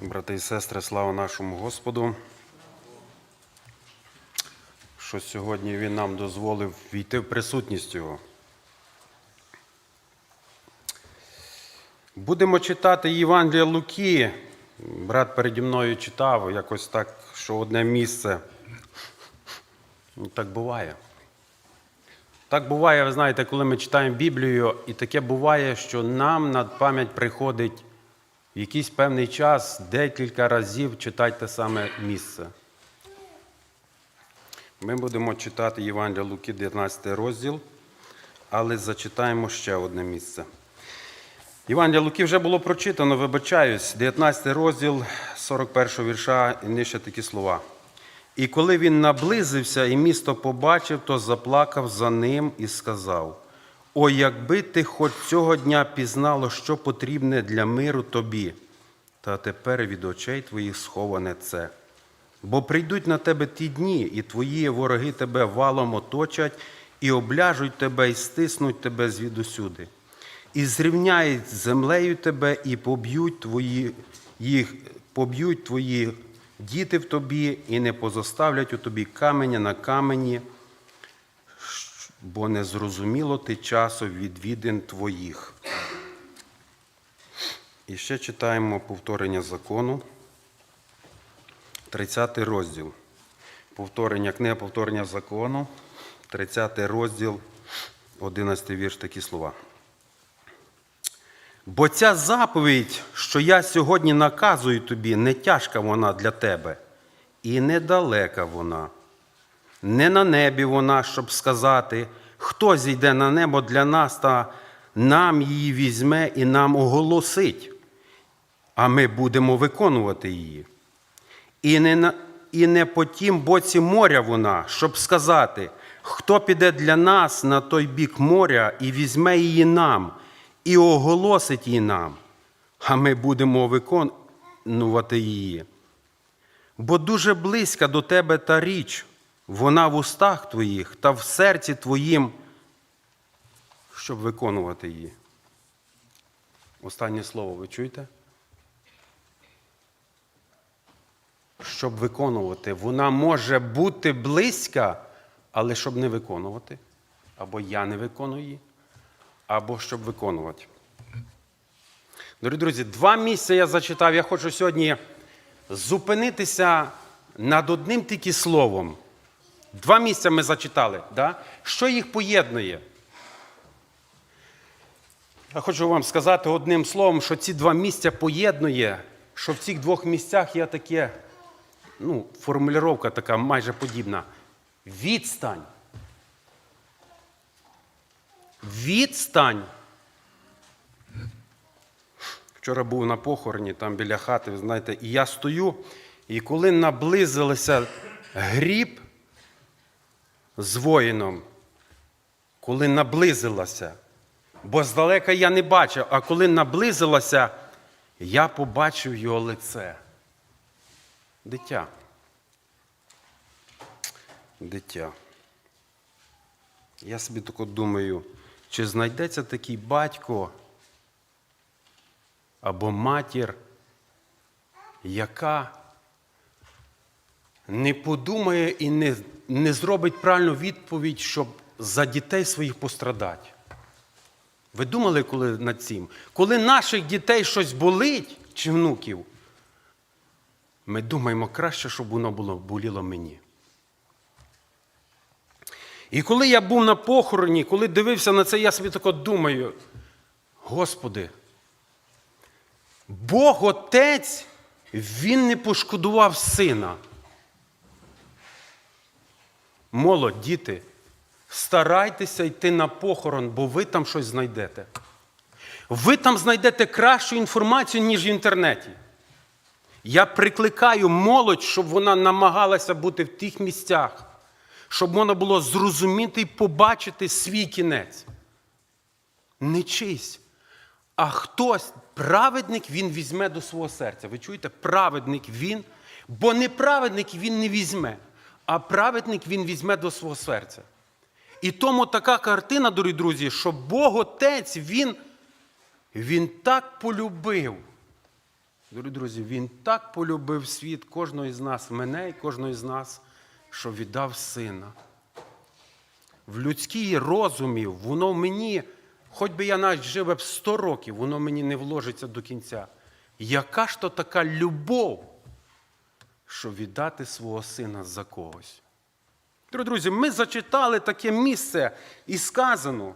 Брати і сестри, слава нашому Господу, що сьогодні Він нам дозволив війти в присутність Його. Будемо читати Євангелія Луки. Брат переді мною читав якось так, що одне місце. Ну, так буває. Так буває, ви знаєте, коли ми читаємо Біблію, і таке буває, що нам на пам'ять приходить в якийсь певний час декілька разів читати те саме місце. Ми будемо читати Євангелія Луки, 19 розділ, але зачитаємо ще одне місце. Євангелія Луки вже було прочитано, вибачаюсь, 19 розділ 41 вірша і нижче такі слова. І коли він наблизився і місто побачив, то заплакав за ним і сказав: О, якби ти хоч цього дня пізнало, що потрібне для миру тобі, та тепер від очей твоїх сховане це. Бо прийдуть на тебе ті дні, і твої вороги тебе валом оточать, і обляжуть тебе, і стиснуть тебе звідусюди, і зрівняють з землею тебе, і поб'ють твої, їх, поб'ють твої діти в тобі, і не позоставлять у тобі каменя на камені, бо не зрозуміло ти часу відвідин твоїх. І ще читаємо повторення закону, 30 розділ. Повторення книга повторення закону, 30 розділ, 11 вірш, такі слова. Бо ця заповідь, що я сьогодні наказую тобі, не тяжка вона для тебе, і недалека вона. Не на небі вона, щоб сказати, хто зійде на небо для нас, та нам її візьме і нам оголосить, а ми будемо виконувати її. І не, на, і не по тім боці моря вона, щоб сказати, хто піде для нас на той бік моря і візьме її нам, і оголосить її нам, а ми будемо виконувати її. Бо дуже близька до тебе та річ, вона в устах твоїх та в серці твоїм, щоб виконувати її. Останнє слово ви чуєте? Щоб виконувати. Вона може бути близька, але щоб не виконувати. Або я не виконую її, або щоб виконувати. Дорогі друзі, два місця я зачитав. Я хочу сьогодні зупинитися над одним тільки словом. Два місця ми зачитали. Да? Що їх поєднує? Я хочу вам сказати одним словом, що ці два місця поєднує, що в цих двох місцях є таке, ну, формулювання така майже подібна. Відстань. Відстань. Вчора був на похороні, там біля хати, знаєте, і я стою, і коли наблизилися гріб з воїном, коли наблизилася, бо здалека я не бачив, а коли наблизилася, я побачив його лице. Дитя. Дитя. Я собі тако думаю, чи знайдеться такий батько або матір, яка не подумає і не, не зробить правильну відповідь, щоб за дітей своїх пострадати. Ви думали коли над цим? Коли наших дітей щось болить, чи внуків, ми думаємо краще, щоб воно було боліло мені. І коли я був на похороні, коли дивився на це, я собі тако думаю, Господи, Бог Отець, Він не пошкодував сина. Молодь, діти, старайтеся йти на похорон, бо ви там щось знайдете. Ви там знайдете кращу інформацію, ніж в інтернеті. Я прикликаю молодь, щоб вона намагалася бути в тих місцях, щоб можна було зрозуміти і побачити свій кінець. Не чийсь, а хтось, праведник, він візьме до свого серця. Ви чуєте? Праведник він, бо неправедник він не візьме, а праведник він візьме до свого серця. І тому така картина, дорогі друзі, що Бог Отець, Він, він так полюбив Дорогі друзі, Він так полюбив світ кожного з нас, мене і кожного з нас, що віддав сина. В людській розумі, воно мені, хоч би я навіть жив б 100 років, воно мені не вложиться до кінця. Яка ж то така любов, щоб віддати свого сина за когось? Друзі, ми зачитали таке місце і сказано.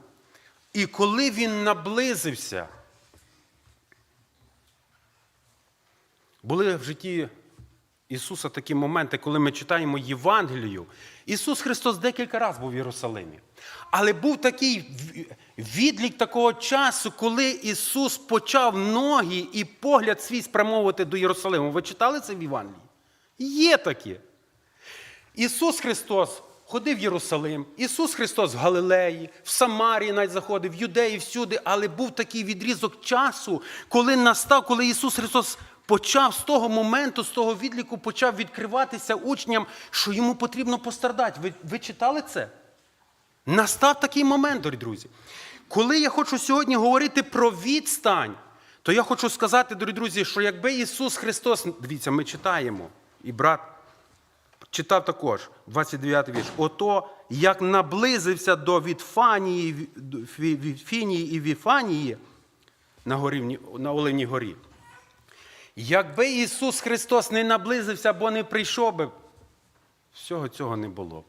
І коли він наблизився, були в житті Ісуса такі моменти, коли ми читаємо Євангелію. Ісус Христос декілька разів був в Єрусалимі. Але був такий відлік такого часу, коли Ісус почав ноги і погляд свій спрямовувати до Єрусалиму. Ви читали це в Євангелії? Є таке. Ісус Христос ходив в Єрусалим, Ісус Христос в Галилеї, в Самарії навіть заходив, в Юдеї, всюди, але був такий відрізок часу, коли настав, коли Ісус Христос почав з того моменту, з того відліку, почав відкриватися учням, що йому потрібно пострадати. Ви, ви читали це? Настав такий момент, дорогі друзі. Коли я хочу сьогодні говорити про відстань, то я хочу сказати, дорогі друзі, що якби Ісус Христос, дивіться, ми читаємо, і брат читав також, 29 вірш. Ото, як наблизився до Вітфанії, до Фі- Віфінії і Віфанії на, горі, на Оленій горі. Якби Ісус Христос не наблизився або не прийшов би, всього цього не було б.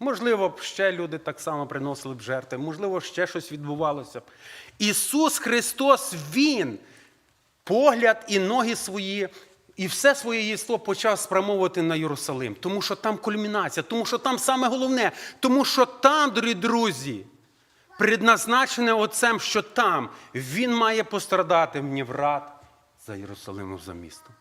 Можливо, б ще люди так само приносили б жертви, можливо, ще щось відбувалося б. Ісус Христос, Він погляд і ноги свої, і все своє єство почав спрямовувати на Єрусалим, тому що там кульмінація, тому що там саме головне, тому що там, дорогі друзі, предназначене Отцем, що там Він має пострадати в врат за Єрусалимом за містом.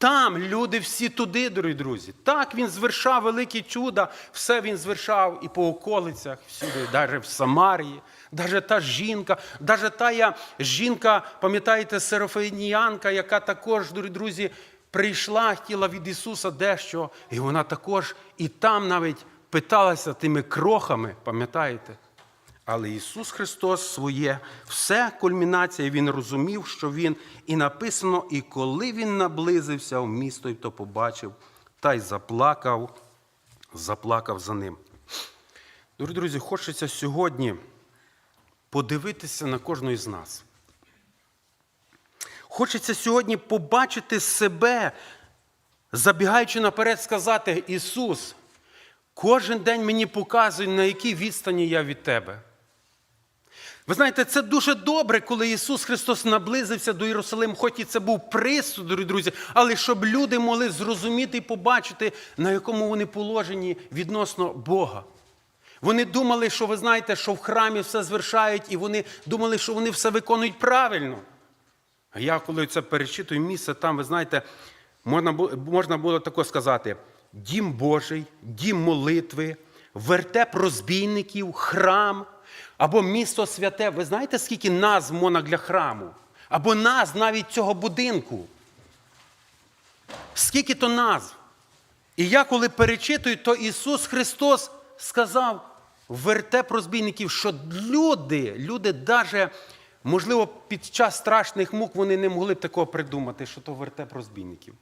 Там люди всі туди, дорогі друзі. Так він звершав великі чуда, все він звершав і по околицях, всюди, навіть в Самарії, навіть та жінка, навіть та жінка, пам'ятаєте, Серафеніянка, яка також, дорогі друзі, прийшла, хотіла від Ісуса дещо, і вона також і там навіть питалася тими крохами, пам'ятаєте? Але Ісус Христос своє, все кульмінація, Він розумів, що Він і написано, і коли Він наблизився в місто, то побачив, та й заплакав, заплакав за ним. Дорогі друзі, хочеться сьогодні подивитися на кожного з нас. Хочеться сьогодні побачити себе, забігаючи наперед, сказати, Ісус, кожен день мені показує, на якій відстані я від Тебе. Ви знаєте, це дуже добре, коли Ісус Христос наблизився до Єрусалиму, хоч і це був присуд, друзі, але щоб люди могли зрозуміти і побачити, на якому вони положенні відносно Бога. Вони думали, що ви знаєте, що в храмі все звершають, і вони думали, що вони все виконують правильно. А я, коли це перечитую місце, там, ви знаєте, можна можна було тако сказати: дім Божий, дім молитви, вертеп розбійників, храм або місто святе. Ви знаєте, скільки назв можна для храму? Або назв навіть цього будинку? Скільки то назв? І я, коли перечитую, то Ісус Христос сказав вертеп розбійників, що люди, люди навіть, можливо, під час страшних мук вони не могли б такого придумати, що то вертеп розбійників.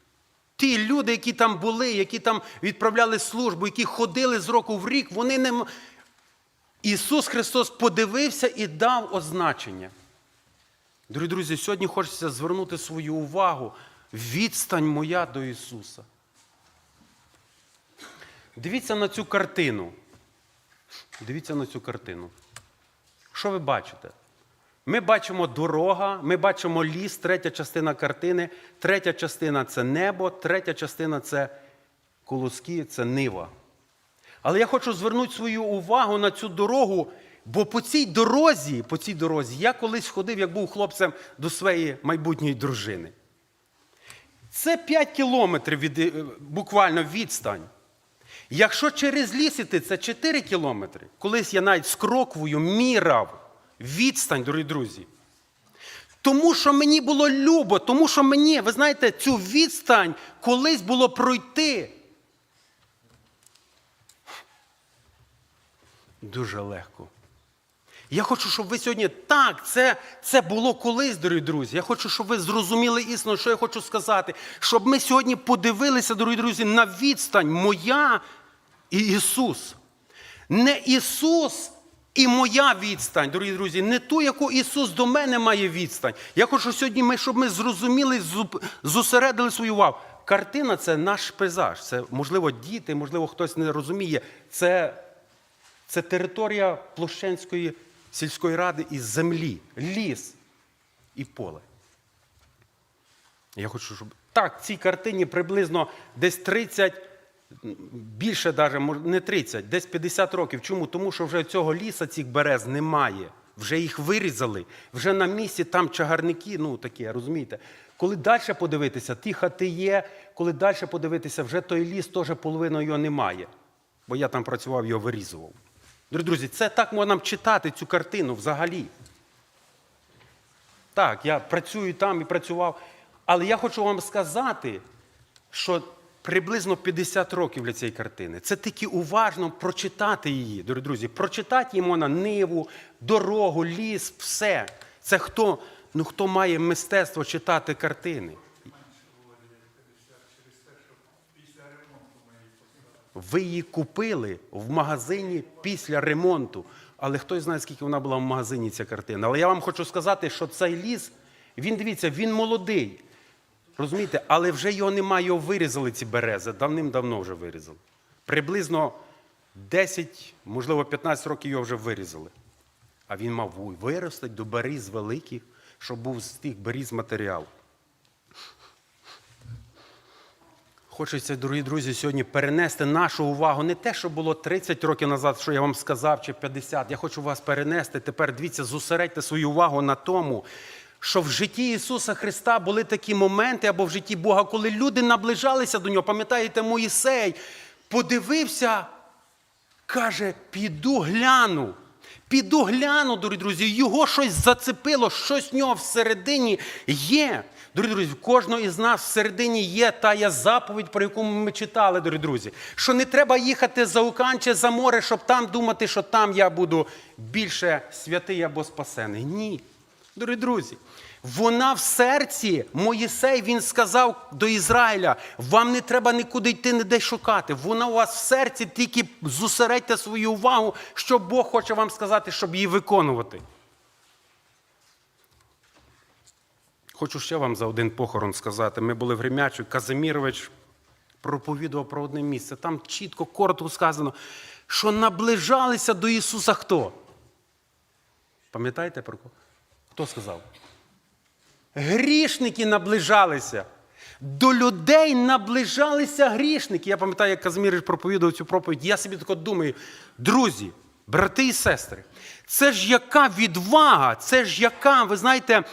Ті люди, які там були, які там відправляли службу, які ходили з року в рік, вони не. Ісус Христос подивився і дав означення. Дорогі друзі, сьогодні хочеться звернути свою увагу. Відстань моя до Ісуса. Дивіться на цю картину. Дивіться на цю картину. Що ви бачите? Ми бачимо дорога, ми бачимо ліс, третя частина картини, третя частина це небо, третя частина це колоски, це нива. Але я хочу звернути свою увагу на цю дорогу, бо по цій дорозі, по цій дорозі, я колись ходив, як був хлопцем до своєї майбутньої дружини. Це 5 кілометрів від, е, буквально відстань. Якщо через ліс іти, це 4 кілометри. Колись я навіть з кроквою мірав відстань, дорогі друзі. Тому що мені було любо, тому що мені, ви знаєте, цю відстань колись було пройти. Дуже легко. Я хочу, щоб ви сьогодні так, це, це було колись, дорогі друзі. Я хочу, щоб ви зрозуміли істину, що я хочу сказати. Щоб ми сьогодні подивилися, дорогі друзі, на відстань моя і Ісус. Не Ісус і моя відстань, дорогі друзі, не ту, яку Ісус до мене має відстань. Я хочу сьогодні, ми, щоб ми зрозуміли, зосередили свою увагу. Картина це наш пейзаж. Це, можливо, діти, можливо, хтось не розуміє. Це, це територія Площенської сільської ради із землі, ліс і поле. Я хочу, щоб. Так, в цій картині приблизно десь 30, більше навіть, не 30, десь 50 років. Чому? Тому що вже цього ліса, цих берез немає. Вже їх вирізали. Вже на місці там чагарники, ну такі, розумієте? Коли далі подивитися, ті хати є, коли далі подивитися, вже той ліс теж половина його немає. Бо я там працював, його вирізував. Дорогі друзі, це так можна читати цю картину взагалі. Так, я працюю там і працював. Але я хочу вам сказати, що приблизно 50 років для цієї картини. Це тільки уважно прочитати її, дорогі друзі. Прочитати її можна ниву, дорогу, ліс, все. Це хто, ну, хто має мистецтво читати картини. Ви її купили в магазині після ремонту. Але хтось знає, скільки вона була в магазині, ця картина. Але я вам хочу сказати, що цей ліс, він дивіться, він молодий. Розумієте, але вже його немає, його вирізали ці берези. Давним-давно вже вирізали. Приблизно 10, можливо, 15 років його вже вирізали. А він мав вирости до беріз великих, щоб був з тих беріз матеріал. Хочеться, дорогі друзі, сьогодні перенести нашу увагу не те, що було 30 років назад, що я вам сказав, чи 50. Я хочу вас перенести. Тепер дивіться, зосередьте свою увагу на тому, що в житті Ісуса Христа були такі моменти або в житті Бога, коли люди наближалися до нього. Пам'ятаєте, Моїсей подивився, каже: піду гляну. Піду гляну, дорогі друзі, його щось зацепило, щось в нього всередині є. Дорогі друзі, в кожного із нас всередині є тая заповідь, про яку ми читали, дорогі друзі. Що не треба їхати за океан чи за море, щоб там думати, що там я буду більше святий або спасений. Ні. Дорогі друзі, вона в серці, Моїсей, він сказав до Ізраїля: вам не треба нікуди йти, ніде шукати. Вона у вас в серці, тільки зосередьте свою увагу, що Бог хоче вам сказати, щоб її виконувати. Хочу ще вам за один похорон сказати. Ми були в Гремячу, Казимірович проповідував про одне місце. Там чітко, коротко сказано, що наближалися до Ісуса хто? Пам'ятаєте про кого? Хто сказав? Грішники наближалися. До людей наближалися грішники. Я пам'ятаю, як Казимірич проповідував цю проповідь. Я собі тако думаю, друзі, брати і сестри, це ж яка відвага, це ж яка, ви знаєте,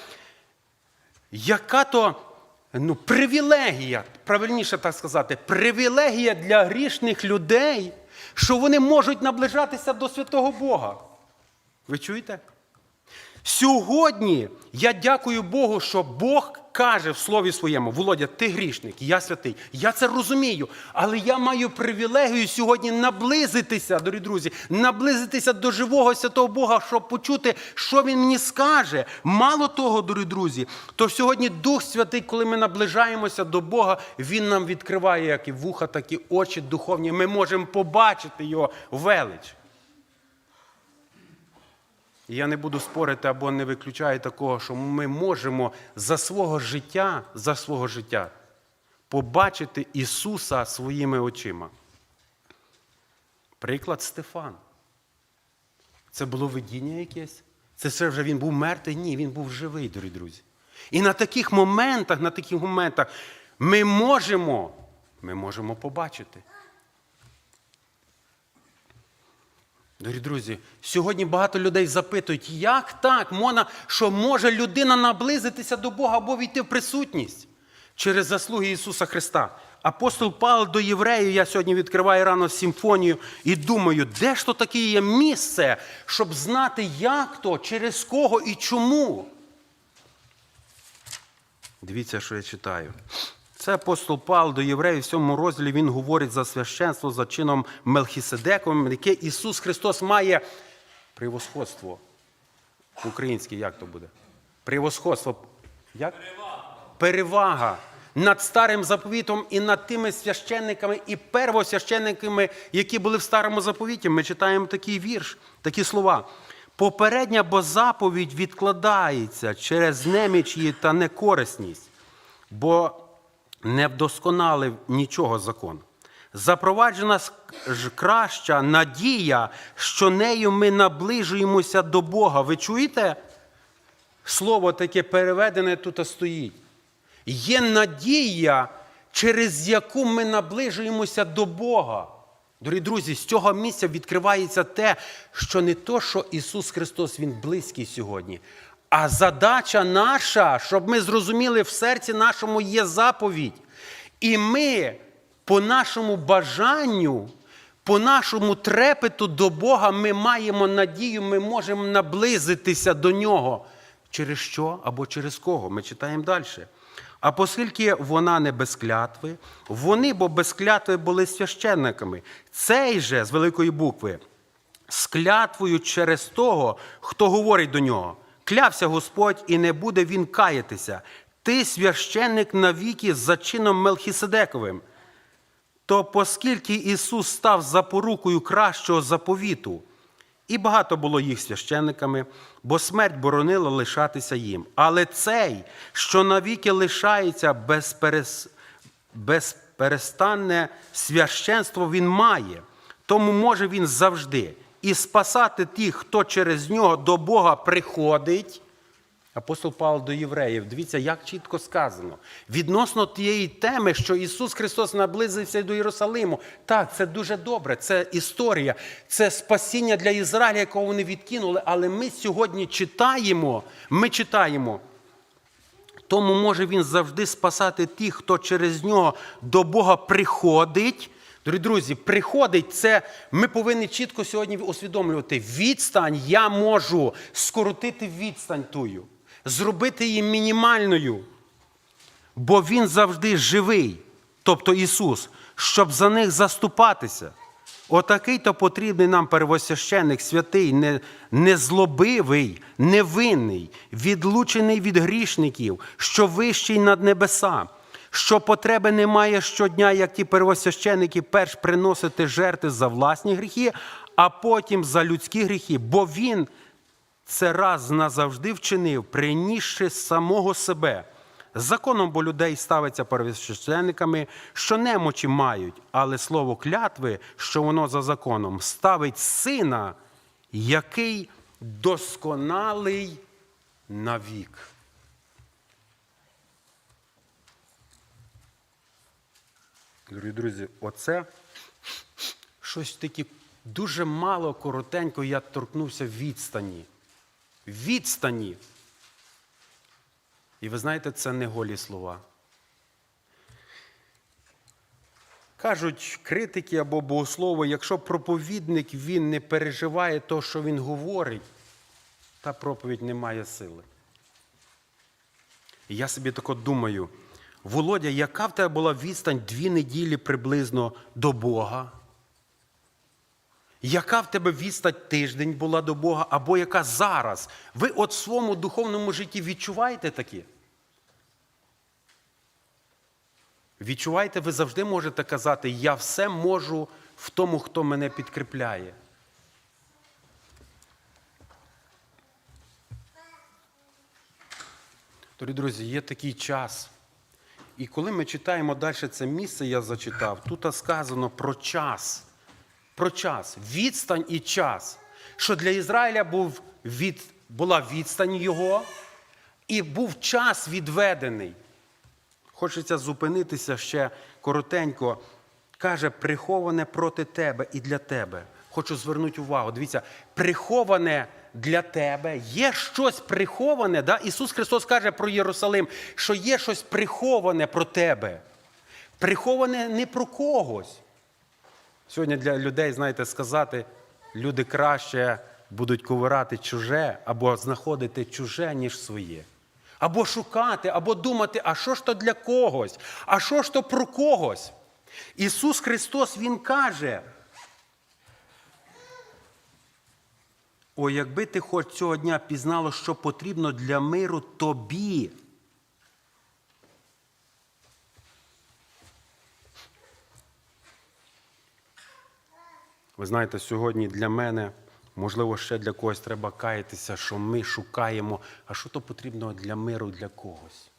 яка то ну, привілегія, правильніше так сказати, привілегія для грішних людей, що вони можуть наближатися до святого Бога. Ви чуєте? Сьогодні я дякую Богу, що Бог каже в слові своєму: Володя, ти грішник, я святий. Я це розумію, але я маю привілегію сьогодні наблизитися, дорогі друзі, наблизитися до живого святого Бога, щоб почути, що він мені скаже. Мало того, дорогі друзі, то сьогодні Дух Святий, коли ми наближаємося до Бога, Він нам відкриває як і вуха, так і очі духовні. Ми можемо побачити його велич. І я не буду спорити або не виключаю такого, що ми можемо за свого життя, за свого життя побачити Ісуса своїми очима. Приклад Стефан. Це було видіння якесь? Це все вже він був мертвий? Ні, він був живий, дорогі друзі. І на таких моментах, на таких моментах ми можемо, ми можемо побачити. Дорогі друзі, сьогодні багато людей запитують, як так, можна, що може людина наблизитися до Бога або війти в присутність через заслуги Ісуса Христа. Апостол Павло до євреїв, я сьогодні відкриваю рано симфонію і думаю, де ж то таке є місце, щоб знати, як то, через кого і чому. Дивіться, що я читаю. Це апостол Павло до євреїв в цьому розділі він говорить за священство за чином Мелхіседековим, яке Ісус Христос має превосходство. Український як то буде? Превосходство. Як? Перевага над старим заповітом і над тими священниками і первосвященниками, які були в старому заповіті. Ми читаємо такий вірш, такі слова. Попередня бо заповідь відкладається через неміч її та некорисність, бо не вдосконалив нічого закон. Запроваджена ж краща надія, що нею ми наближуємося до Бога. Ви чуєте? Слово таке переведене тут стоїть. Є надія, через яку ми наближуємося до Бога. Дорогі друзі, з цього місця відкривається те, що не то, що Ісус Христос Він близький сьогодні, а задача наша, щоб ми зрозуміли, в серці нашому є заповідь. І ми по нашому бажанню, по нашому трепету до Бога, ми маємо надію, ми можемо наблизитися до Нього. Через що або через кого? Ми читаємо далі. А оскільки вона не без клятви, вони, бо без клятви були священниками. Цей же з великої букви з клятвою через того, хто говорить до нього. Клявся Господь, і не буде він каятися. Ти священник навіки за чином Мелхіседековим. То оскільки Ісус став запорукою кращого заповіту, і багато було їх священниками, бо смерть боронила лишатися їм. Але цей, що навіки лишається безперес... безперестанне священство, він має, тому може він завжди і спасати тих, хто через нього до Бога приходить. Апостол Павло до євреїв, дивіться, як чітко сказано. Відносно тієї теми, що Ісус Христос наблизився до Єрусалиму. Так, це дуже добре, це історія, це спасіння для Ізраїля, якого вони відкинули. Але ми сьогодні читаємо, ми читаємо. Тому може він завжди спасати тих, хто через нього до Бога приходить. Дорогі друзі, приходить це, ми повинні чітко сьогодні усвідомлювати. Відстань я можу скоротити відстань тую, зробити її мінімальною. Бо Він завжди живий, тобто Ісус, щоб за них заступатися. Отакий то потрібний нам первосвященник, святий, незлобивий, невинний, відлучений від грішників, що вищий над небеса, що потреби немає щодня, як ті первосвященники, перш приносити жертви за власні гріхи, а потім за людські гріхи, бо Він це раз назавжди вчинив, принісши самого себе. Законом бо людей ставиться первосвященниками, що немочі мають, але слово клятви, що воно за законом, ставить сина, який досконалий навік. Дорогі друзі, оце щось таке дуже мало коротенько я торкнувся відстані. Відстані. І ви знаєте, це не голі слова. Кажуть критики або богослови, якщо проповідник він не переживає те, що він говорить, та проповідь не має сили. І я собі тако думаю, Володя, яка в тебе була відстань дві неділі приблизно до Бога? Яка в тебе відстань тиждень була до Бога, або яка зараз? Ви от в своєму духовному житті відчуваєте таке? Відчуваєте, ви завжди можете казати, я все можу в тому, хто мене підкріпляє. Дорогі друзі, є такий час. І коли ми читаємо далі це місце, я зачитав, тут сказано про час. Про час, відстань і час. Що для Ізраїля був від, була відстань його, і був час відведений. Хочеться зупинитися ще коротенько. Каже, приховане проти тебе і для тебе. Хочу звернути увагу. Дивіться, приховане для тебе. Є щось приховане. Да? Ісус Христос каже про Єрусалим, що є щось приховане про тебе. Приховане не про когось. Сьогодні для людей, знаєте, сказати, люди краще будуть ковирати чуже або знаходити чуже, ніж своє. Або шукати, або думати, а що ж то для когось, а що ж то про когось. Ісус Христос Він каже, О, якби ти хоч цього дня пізнало, що потрібно для миру тобі. Ви знаєте, сьогодні для мене, можливо, ще для когось треба каятися, що ми шукаємо, а що то потрібно для миру для когось.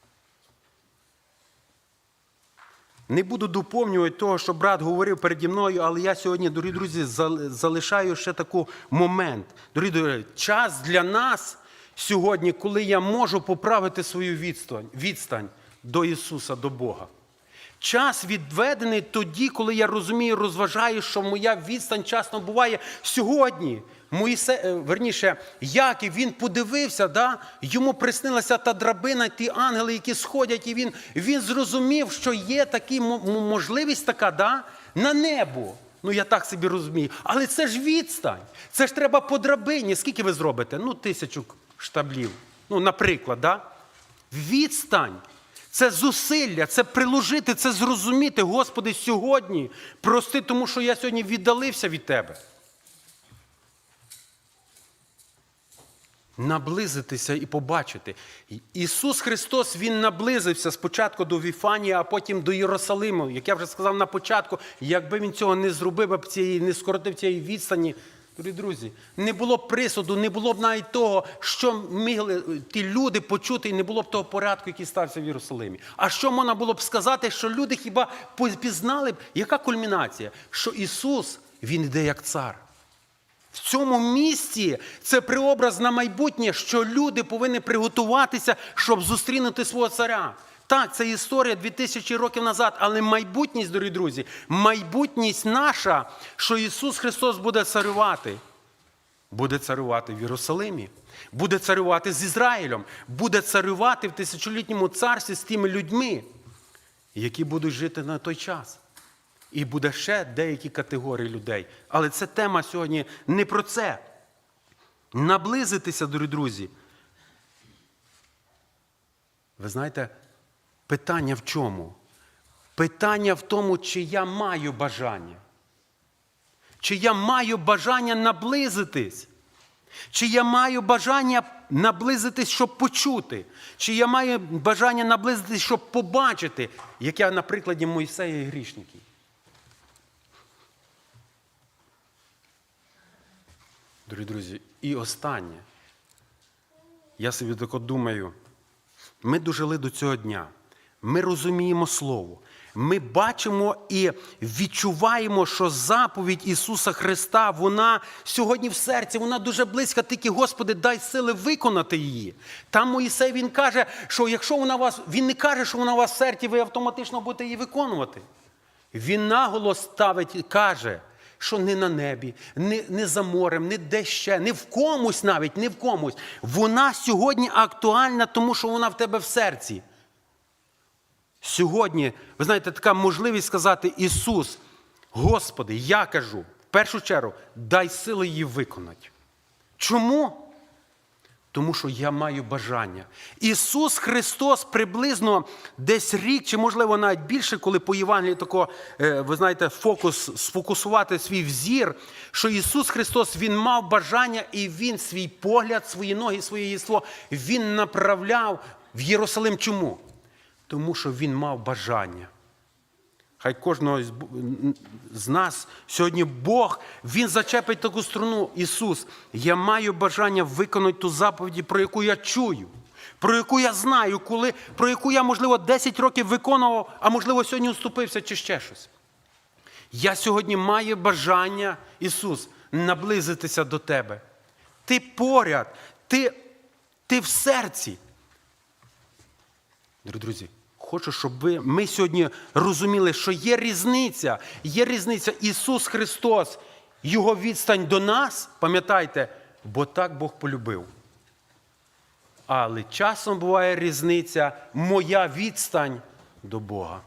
Не буду доповнювати того, що брат говорив переді мною, але я сьогодні, дорогі друзі, зал- залишаю ще такий момент. Дорогі друзі, час для нас сьогодні, коли я можу поправити свою відстань, відстань до Ісуса, до Бога. Час відведений тоді, коли я розумію, розважаю, що моя відстань часто буває сьогодні. Моїсе, е, верніше, Яків, він подивився, да? йому приснилася та драбина, ті ангели, які сходять, і він, він зрозумів, що є така можливість така, да? на небо. Ну, я так собі розумію. Але це ж відстань. Це ж треба по драбині. Скільки ви зробите? Ну, тисячу штаблів. Ну, наприклад, да? відстань. Це зусилля, це приложити, це зрозуміти, Господи, сьогодні. Прости, тому що я сьогодні віддалився від Тебе. Наблизитися і побачити. Ісус Христос Він наблизився спочатку до Віфанія, а потім до Єрусалиму. Як я вже сказав на початку, якби він цього не зробив, цієї, не скоротив цієї відстані, друзі, не було б присуду, не було б навіть того, що мігли ті люди почути, і не було б того порядку, який стався в Єрусалимі. А що можна було б сказати, що люди хіба пізнали б, яка кульмінація? Що Ісус, Він йде як цар. В цьому місці це преобраз на майбутнє, що люди повинні приготуватися, щоб зустрінути свого царя. Так, це історія 2000 років назад, але майбутність, дорогі друзі, майбутність наша, що Ісус Христос буде царювати. Буде царювати в Єрусалимі, буде царювати з Ізраїлем, буде царювати в тисячолітньому царстві з тими людьми, які будуть жити на той час. І буде ще деякі категорії людей. Але це тема сьогодні не про це. Наблизитися, дорогі друзі. Ви знаєте, питання в чому? Питання в тому, чи я маю бажання. Чи я маю бажання наблизитись? Чи я маю бажання наблизитись, щоб почути? Чи я маю бажання наблизитись, щоб побачити, як я на прикладі Мойсея і грішників? Дорогі друзі, і останнє. Я собі тако думаю, ми дожили до цього дня. Ми розуміємо Слово. Ми бачимо і відчуваємо, що заповідь Ісуса Христа, вона сьогодні в серці, вона дуже близька, тільки, Господи, дай сили виконати її. Там Моїсей він каже, що якщо вона вас, він не каже, що вона у вас в серці, ви автоматично будете її виконувати. Він наголос ставить і каже, що не на небі, не, не за морем, не де ще, не в комусь навіть, не в комусь. Вона сьогодні актуальна, тому що вона в тебе в серці. Сьогодні, ви знаєте, така можливість сказати Ісус, Господи, я кажу, в першу чергу, дай сили її виконати. Чому? Тому що я маю бажання. Ісус Христос приблизно десь рік, чи, можливо, навіть більше, коли по Євангелії тако, е, ви знаєте, фокус, сфокусувати свій взір, що Ісус Христос Він мав бажання і Він свій погляд, свої ноги, своє єство, Він направляв в Єрусалим. Чому? Тому що Він мав бажання. Хай кожного з- нас сьогодні Бог, Він зачепить таку струну. Ісус, я маю бажання виконати ту заповіді, про яку я чую, про яку я знаю, коли, про яку я, можливо, 10 років виконував, а можливо, сьогодні уступився чи ще щось. Я сьогодні маю бажання, Ісус, наблизитися до Тебе. Ти поряд, ти, ти в серці. Друзі, хочу, щоб ви, ми сьогодні розуміли, що є різниця. Є різниця Ісус Христос, Його відстань до нас, пам'ятайте, бо так Бог полюбив. Але часом буває різниця, моя відстань до Бога.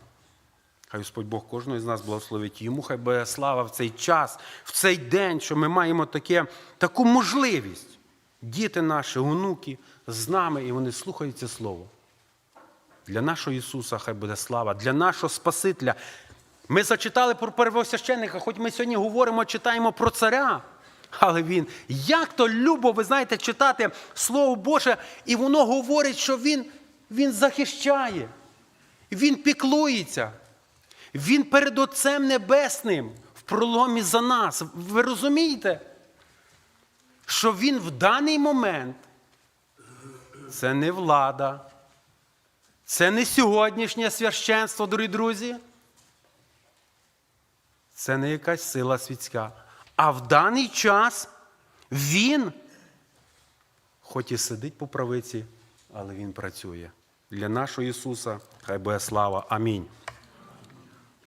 Хай Господь Бог кожного з нас благословить. Йому хай буде слава в цей час, в цей день, що ми маємо таке, таку можливість. Діти наші, онуки з нами, і вони слухають це Слово. Для нашого Ісуса хай буде слава, для нашого Спасителя. Ми зачитали про первосвященника, хоч ми сьогодні говоримо, читаємо про царя. Але він, як то любо, ви знаєте, читати Слово Боже, і воно говорить, що він, він захищає, він піклується, він перед Отцем Небесним в проломі за нас. Ви розумієте, що він в даний момент це не влада, це не сьогоднішнє священство, дорогі друзі. Це не якась сила світська. А в даний час він, хоч і сидить по правиці, але він працює. Для нашого Ісуса хай буде слава. Амінь.